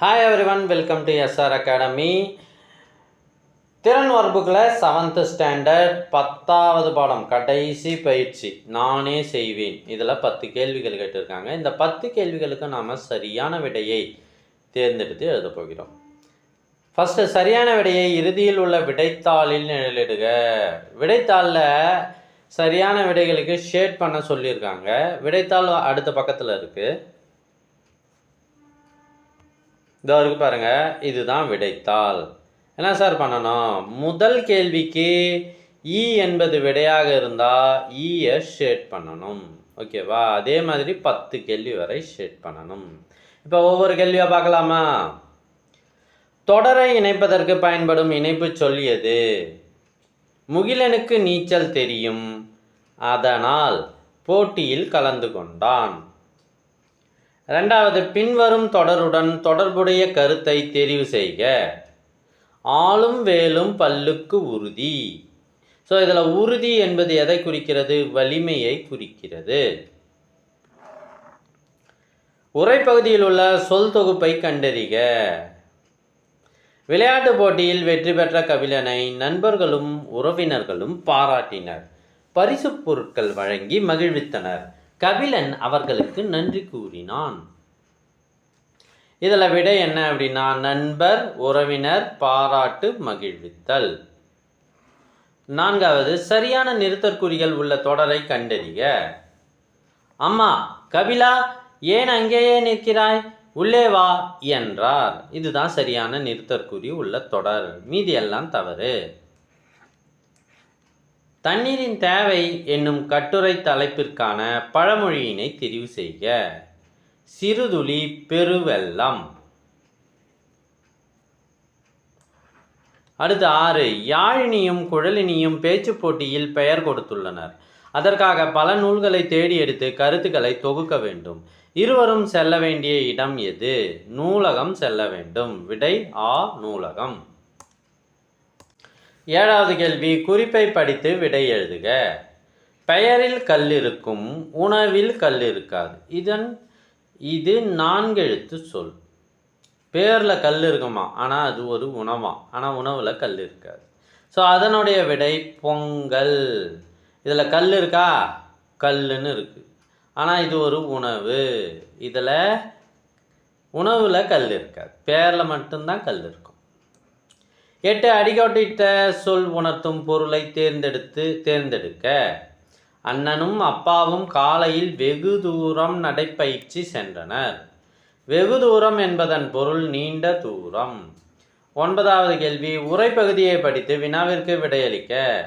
Hi everyone welcome to S R academy திறன் வகுப்புகளை seventh standard பத்தாவது பாடம் கடைசி பயிற்சி நானே செய்வேன். இதில் பத்து கேள்விகள் கேட்டிருக்காங்க. இந்த பத்து கேள்விகளுக்கு நாம் சரியான விடையை தேர்ந்தெடுத்து எழுதப் போகிறோம். ஃபஸ்ட்டு சரியான விடையை இறுதியில் உள்ள விடைத்தாளில் நிழலிடுக விடைத்தாளில் சரியான விடைகளுக்கு ஷேட் பண்ண சொல்லியிருக்காங்க. விடைத்தாள் அடுத்த பக்கத்தில் இருக்குது இதோ இருக்கு பாருங்க இதுதான் விடைத்தாள். என்ன சார் பண்ணணும்? முதல் கேள்விக்கு இ என்பது விடையாக இருந்தால் ஈயை e ஷேட் பண்ணணும். ஓகேவா அதே மாதிரி பத்து கேள்வி வரை ஷேட் பண்ணணும். இப்போ ஒவ்வொரு கேள்வியாக பார்க்கலாமா? தொடரை இணைப்பதற்கு பயன்படும் இணைப்பு சொல் எது? முகிலனுக்கு நீச்சல் தெரியும். அதனால் போட்டியில் கலந்து கொண்டான். ரெண்டாவது பின்வரும் தொடருடன் தொடர்புடைய கருத்தை தெரிவு செய்க. ஆளும் வேலும் பல்லுக்கு உறுதி. ஸோ இதில் உறுதி என்பது எதை குறிக்கிறது? வலிமையை குறிக்கிறது. உரைப்பகுதியில் உள்ள சொல் தொகுப்பை கண்டறிக. விளையாட்டு போட்டியில் வெற்றி பெற்ற கபிலனை நண்பர்களும் உறவினர்களும் பாராட்டினர். பரிசுப் பொருட்கள் வழங்கி மகிழ்வித்தனர். கபிலன் அவர்களுக்கு நன்றி கூறினான். இதில் விட என்ன அப்படின்னா நண்பர் உறவினர் பாராட்டு மகிழ்வித்தல். நான்காவது சரியான நிறுத்தற்குறிகள் உள்ள தொடரை கண்டறிக. அம்மா கபிலா ஏன் அங்கேயே நிற்கிறாய்? உள்ளே வா என்றார். இதுதான் சரியான நிறுத்தற்குறி உள்ள தொடர். மீதியெல்லாம் தவறு. தண்ணீரின் தேவை என்னும் கட்டுரை தலைப்பிற்கான பழமொழியினை தெரிவு செய்க. சிறுதுளி பெருவெள்ளம். அடுத்து ஆறு யாழினியும் குழலினியும் பேச்சுப் போட்டியில் பெயர் கொடுத்துள்ளனர். அதற்காக பல நூல்களை தேடி எடுத்து கருத்துக்களை தொகுக்க வேண்டும். இருவரும் செல்ல வேண்டிய இடம் எது? நூலகம் செல்ல வேண்டும். விடை ஆ நூலகம். ஏழாவது கேள்வி குறிப்பை படித்து விடை எழுதுக. பெயரில் கல் இருக்கும் உணவில் கல் இருக்காது. இதன் இது நான்கெழுத்து சொல். பேரில் கல் இருக்குமா? ஆனால் அது ஒரு உணவா? ஆனால் உணவில் கல் இருக்காது. ஸோ அதனுடைய விடை பொங்கல். இதில் கல் இருக்கா? கல்லுன்னு இருக்குது ஆனால் இது ஒரு உணவு. இதில் உணவில் கல் இருக்காது. பேரில் மட்டும்தான் கல் இருக்கும். எட்டு அடிக்கோட்டிட்ட சொல் உணர்த்தும் பொருளை தேர்ந்தெடுத்து தேர்ந்தெடுக்க. அண்ணனும் அப்பாவும் காலையில் வெகு தூரம் நடைப்பயிற்சி சென்றனர். வெகு தூரம் என்பதன் பொருள் நீண்ட தூரம். ஒன்பதாவது கேள்வி உரைப்பகுதியை படித்து வினாவிற்கு விடையளிக்க.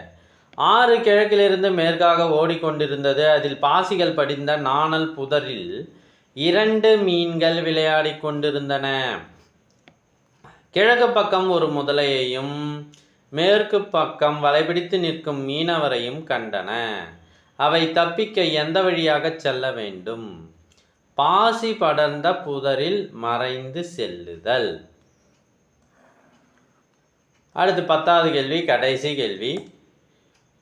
ஆறு கிழக்கிலிருந்து மேற்காக ஓடிக்கொண்டிருந்தது. அதில் பாசிகள் படிந்த நாணல் புதரில் இரண்டு மீன்கள் விளையாடி கொண்டிருந்தன. கிழக்கு பக்கம் ஒரு முதலையையும் மேற்கு பக்கம் வலைபிடித்து நிற்கும் மீனவரையும் கண்டன. அவை தப்பிக்க எந்த வழியாக செல்ல வேண்டும்? பாசி படர்ந்த புதரில் மறைந்து செல்லுதல். அடுத்து பத்தாவது கேள்வி கடைசி கேள்வி.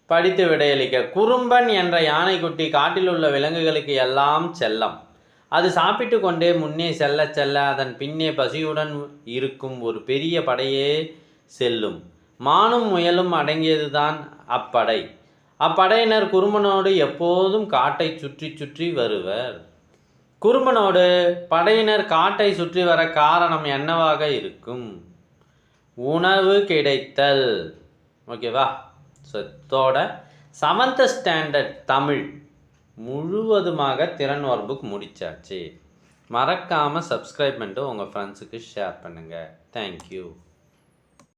படித்து விடையளிக்க குறும்பன் என்ற யானைக்குட்டி காட்டில் உள்ள விலங்குகளுக்கு எல்லாம் செல்லம். அது சாப்பிட்டு கொண்டே முன்னே செல்ல செல்ல அதன் பின்னே பசியுடன் இருக்கும் ஒரு பெரிய படையே செல்லும். மானும் முயலும் அடங்கியதுதான் அப்படை. அப்படையினர் குறும்பனோடு எப்போதும் காட்டை சுற்றி சுற்றி வருவர். குறும்பனோடு படையினர் காட்டை சுற்றி வர காரணம் என்னவாக இருக்கும்? உணவு கிடைத்தல். ஓகேவா? ஸோ இதோட செவன்த் ஸ்டாண்டர்ட் தமிழ். முழுவதுமாக திறன் ஒர்க் புக் முடிச்சாச்சு. மறக்காமல் சப்ஸ்கிரைப் பண்ணிட்டு உங்கள் ஃப்ரெண்ட்ஸுக்கு ஷேர் பண்ணுங்கள் தேங்க்யூ